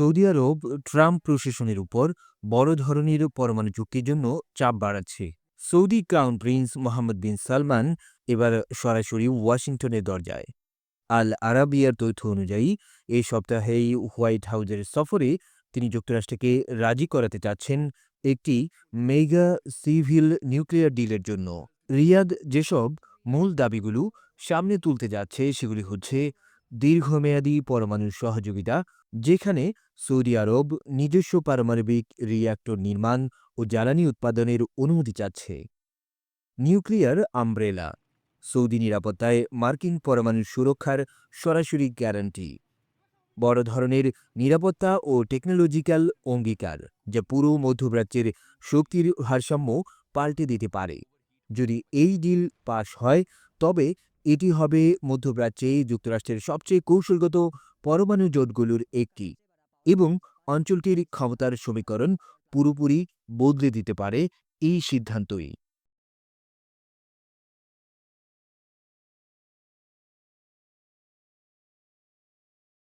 Saudi আরব Trump প্রশাসনের উপর বড় ধরনের পরমাণু চুক্তির জন্য চাপ বাড়াচ্ছে। Saudi crown prince Mohammed bin Salman এবার সরাসরি ওয়াশিংটনের দরজায়। আল আরাবিয়ার তথ্য অনুযায়ী এই সপ্তাহেই হোয়াইট হাউজের সফরে তিনি যুক্তরাষ্ট্রকে রাজি করাতে চাচ্ছেন একটি মেগা সিভিল নিউক্লিয়ার ডিলের জন্য। রিয়াদ যেসব মূল দাবিগুলো সামনে তুলতে যাচ্ছে সেগুলি হচ্ছে দীর্ঘমেয়াদী পরমাণু সহযোগিতা, যেখানে সৌদি আরব নিজস্ব পারমাণবিক রিয়্যাক্টর নির্মাণ ও জ্বালানি উৎপাদনের অনুমতি চাচ্ছে। নিউক্লিয়ার আমব্রেলা, সৌদি নিরাপত্তায় মার্কিন পরমাণু সুরক্ষার সরাসরি গ্যারান্টি। বড় ধরনের নিরাপত্তা ও টেকনোলজিক্যাল অঙ্গীকার যা পুরো মধ্যপ্রাচ্যের শক্তির ভারসাম্য পাল্টে দিতে পারে। যদি এই ডিল পাশ হয়, তবে এটি হবে মধ্যপ্রাচ্যে যুক্তরাষ্ট্রের সবচেয়ে কৌশলগত পরমাণু জোটগুলোর একটি। এবং অঞ্চলটির ক্ষমতার সমীকরণ পুরোপুরি বদলে দিতে পারে এই সিদ্ধান্তই।